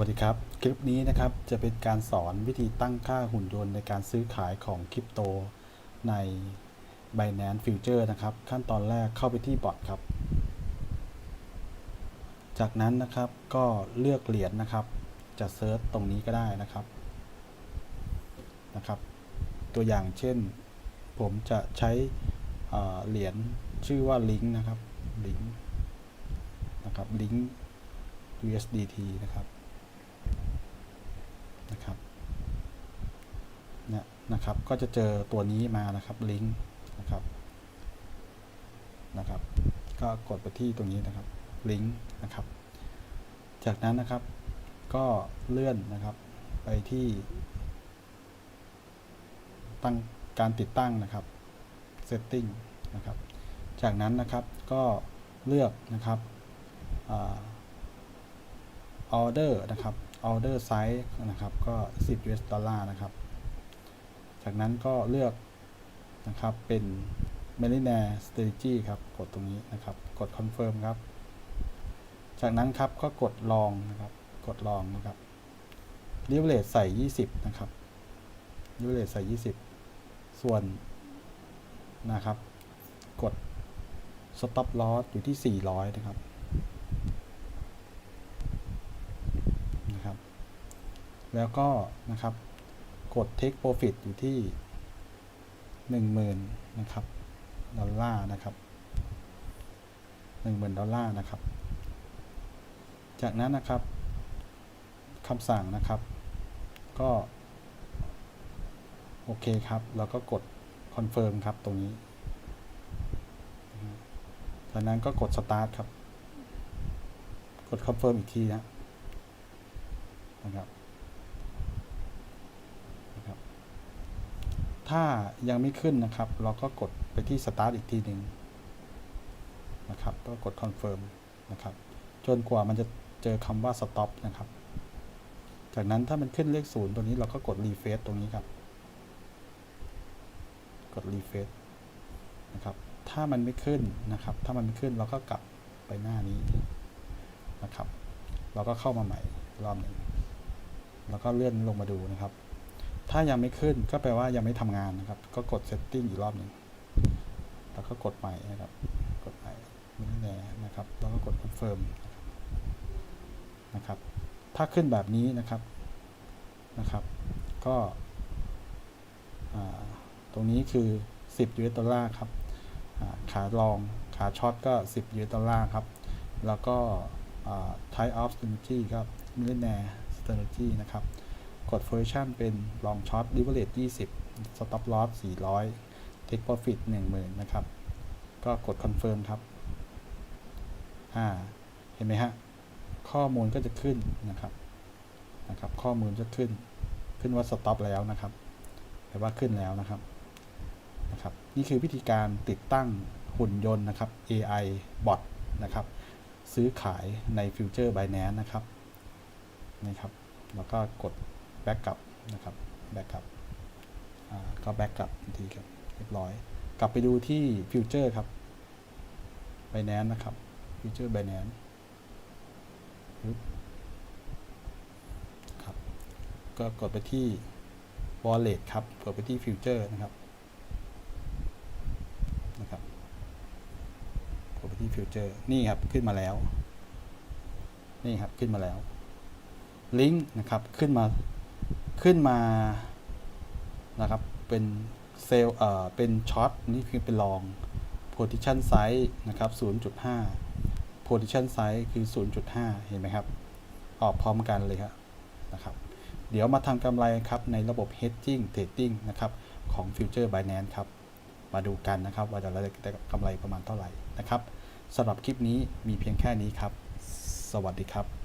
วัสดีครับ คลิปนี้นะครับจะเป็นการสอนวิธีตั้งค่าหุ่นยนต์ในการซื้อขายของคริปโตใน Binance Future นะครับ ขั้นตอนแรกเข้าไปที่บอทครับ จากนั้นนะครับก็เลือกเหรียญนะครับ จะเซิร์ชตรงนี้ก็ได้นะครับนะครับ ตัวอย่างเช่น ผมจะใช้เอ่อเหรียญชื่อว่าลิงก์นะครับลิงก์นะครับลิงก์ USDT นะครับ นะครับเนี่ยนะครับ ก็จะเจอตัวนี้มานะครับลิงก์นะครับนะครับ ก็กดไปที่ตรงนี้นะครับลิงก์นะครับ จากนั้นนะครับ ก็เลื่อนนะครับ ไปที่ตั้งการติดตั้งนะครับ setting นะครับ จากนั้นนะครับก็เลือกนะครับอา order นะครับ order size นะครับ ก็ 10 US ดอลลาร์นะครับ จากนั้นก็เลือกนะครับเป็น m e l i n a r strategy ครับ กดตรงนี้นะครับ กด confirm ครับ จากนั้นครับก็กดลองนะครับ กดลองนะครับ leverage ใส่ 20 นะครับ leverage ใส่ 20 ส่วนนะครับ กด stop loss อยู่ที่ 400 นะครับนะครับ แล้วก็นะครับ กด take profit อยู่ที่ 10,000นะครับดอลลาร์นะครับ10,000ดอลลาร์นะครับ จากนั้นนะครับคำสั่งนะครับ ก็ โอเคครับ แล้วก็กด confirm ครับตรงนี้ จากนั้นก็กด start ครับ กด confirm อีกทีนะนะครับนะครับ ถ้ายังไม่ขึ้นนะครับ เราก็กดไปที่ start อีกทีหนึ่งนะครับก็กด confirm นะครับ จนกว่ามันจะเจอคำว่า stop นะครับ จากนั้นถ้ามันขึ้นเลขศูนย์ตัวนี้เราก็กด refresh ตรงนี้ครับ กด refresh นะครับ ถ้ามันไม่ขึ้นนะครับ ถ้ามันไม่ขึ้นเราก็กลับไปหน้านี้นะครับ เราก็เข้ามาใหม่รอบหนึ่งแล้วก็เลื่อนลงมาดูนะครับ ถ้ายังไม่ขึ้นก็แปลว่ายังไม่ทำงานนะครับ ก็กด setting อีกรอบหนึ่งแล้วก็กดใหม่นะครับ กดใหม่ไม่แน่นะครับ แล้วก็กด confirm นะครับ ถ้าขึ้นแบบนี้นะครับ นะครับ ก็ตรงนี้คือ 10 US ดอลลาร์ครับ ขาลอง ขาช็อตก็ 10 US ดอลลาร์ครับ แล้วก็อ่า type of strategy ก็ millionaire strategy นะครับ กด version เป็น long short leverage 20 stop loss 400 take profit 10,000 นะครับ ก็กด confirm ครับ อ่า เห็นไหมฮะ ข้อมูลก็จะขึ้นนะครับ นะครับ ข้อมูลจะขึ้น ขึ้นว่า stop แล้วนะครับ แปลว่าขึ้นแล้วนะครับ นะครับ นี่คือวิธีการติดตั้งหุ่นยนต์นะครับ AI bot นะครับ ซื้อขายใน Future Binance นะครับ นะครับ แล้วก็กด back กลับนะครับ back กลับก็ back กลับทันทีครับเรียบร้อย กลับไปดูที่ Future ครับ Binance นะครับ Future Binance ปึ๊บครับก็กดไปที่ wallet ครับกดไปที่ future นะครับนะครับกดไปที่ future นี่ครับขึ้นมาแล้ว นี่ครับขึ้นมาแล้วลิงก์นะครับขึ้นมา ขึ้นมานะครับเป็นเซล์เอ่อเป็นช็อตนี่คือเป็นลอง position size นะครับ 0.5 position size คือ 0.5 เห็นไหมครับ ออกพร้อมกันเลยครับนะครับ เดี๋ยวมาทำกำไรครับในระบบ hedging trading นะครับของ Future Binance ครับ มาดูกันนะครับว่าจะได้กำไรประมาณเท่าไหร่นะครับสำหรับคลิปนี้มีเพียงแค่นี้ครับ สวัสดีครับ